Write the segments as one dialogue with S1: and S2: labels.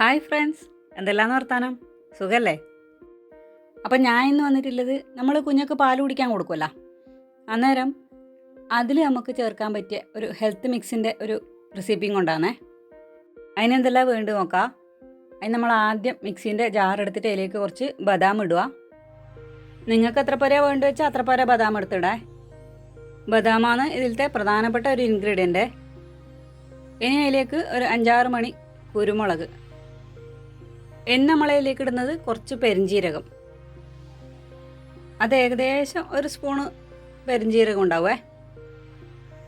S1: Hi friends. എന്തെല്ലാം വർത്താനം? സുഖല്ലേ? അപ്പം ഞാൻ ഇന്ന് വന്നിട്ടുള്ളത് നമ്മൾ കുഞ്ഞൊക്കെ പാൽ കുടിക്കാൻ കൊടുക്കുമല്ലോ അന്നേരം അതിൽ നമുക്ക് ചേർക്കാൻ പറ്റിയ ഒരു ഹെൽത്ത് മിക്സിന്റെ ഒരു റെസിപ്പിയും കൊണ്ടാണേ അതിനെന്തെല്ലാം വേണ്ടി നോക്കാം. അതിന് നമ്മൾ ആദ്യം മിക്സിന്റെ ജാർ എടുത്തിട്ട് അതിലേക്ക് കുറച്ച് ബദാം ഇടുക. നിങ്ങൾക്ക് എത്ര പേരെ വേണ്ടി വെച്ചാൽ അത്ര പേരെ ബദാം എടുത്തിടേ. ബദാമാണ് ഇതിലത്തെ പ്രധാനപ്പെട്ട ഒരു ഇൻഗ്രീഡിയന്റ് ഇനി അതിലേക്ക് ഒരു അഞ്ചാറ് മണി കുരുമുളക്. എണ്ണ നമ്മളതിലേക്ക് ഇടുന്നത് കുറച്ച് പെരിഞ്ജീരകം അത് ഏകദേശം ഒരു സ്പൂണ് പെരിഞ്ജീരകം ഉണ്ടാവേ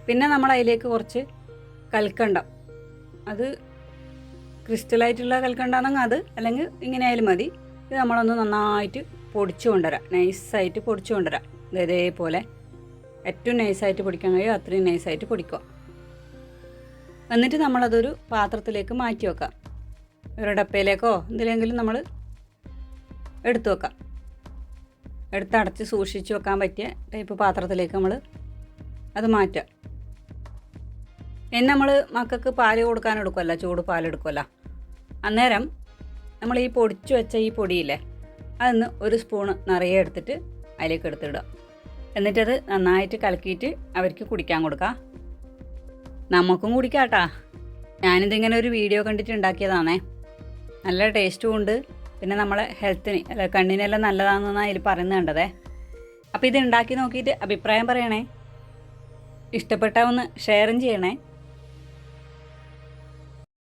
S1: പിന്നെ നമ്മൾ അതിലേക്ക് കുറച്ച് കൽക്കണ്ടം. അത് ക്രിസ്റ്റലായിട്ടുള്ള കൽക്കണ്ടാണെങ്കിൽ അത് അല്ലെങ്കിൽ ഇങ്ങനെ ആയാലും മതി. ഇത് നമ്മളൊന്ന് നന്നായിട്ട് പൊടിച്ചു കൊണ്ടുവരാം. നൈസായിട്ട് പൊടിച്ചു കൊണ്ടുവരാം. ഇത് ഇതേപോലെ ഏറ്റവും നൈസായിട്ട് പൊടിക്കാൻ കഴിയും അത്രയും നൈസായിട്ട് പൊടിക്കുക. എന്നിട്ട് നമ്മളതൊരു പാത്രത്തിലേക്ക് മാറ്റി വെക്കാം. ഒരു ഡപ്പയിലേക്കോ എന്തിലെങ്കിലും നമ്മൾ എടുത്തു വെക്കാം. എടുത്തടച്ച് സൂക്ഷിച്ച് വെക്കാൻ പറ്റിയ ടൈപ്പ് പാത്രത്തിലേക്ക് നമ്മൾ അത് മാറ്റുക. ഇനി നമ്മൾ മക്കൾക്ക് പാൽ കൊടുക്കാൻ എടുക്കുമല്ല ചൂട് പാൽ എടുക്കുമല്ല അന്നേരം നമ്മൾ ഈ പൊടിച്ചു വെച്ച ഈ പൊടിയില്ലേ അതിന്ന് ഒരു സ്പൂണ് നിറയെ എടുത്തിട്ട് അതിലേക്ക് എടുത്തിടുക. എന്നിട്ടത് നന്നായിട്ട് കലക്കിയിട്ട് അവർക്ക് കുടിക്കാൻ കൊടുക്കുക. നമുക്കും കുടിക്കാം കുടിക്കാട്ടാ. ഞാനിതിങ്ങനെ ഒരു വീഡിയോ കണ്ടിട്ട് ഉണ്ടാക്കിയതാണേ. നല്ല ടേസ്റ്റും ഉണ്ട്. പിന്നെ നമ്മളെ ഹെൽത്തിന് അല്ല കണ്ണിനെല്ലാം നല്ലതാണെന്നാണ് അതിൽ പറയുന്നത് കണ്ടതേ. അപ്പോൾ ഇത് ഉണ്ടാക്കി നോക്കിയിട്ട് അഭിപ്രായം പറയണേ. ഇഷ്ടപ്പെട്ട ഒന്ന് ഷെയറും ചെയ്യണേ.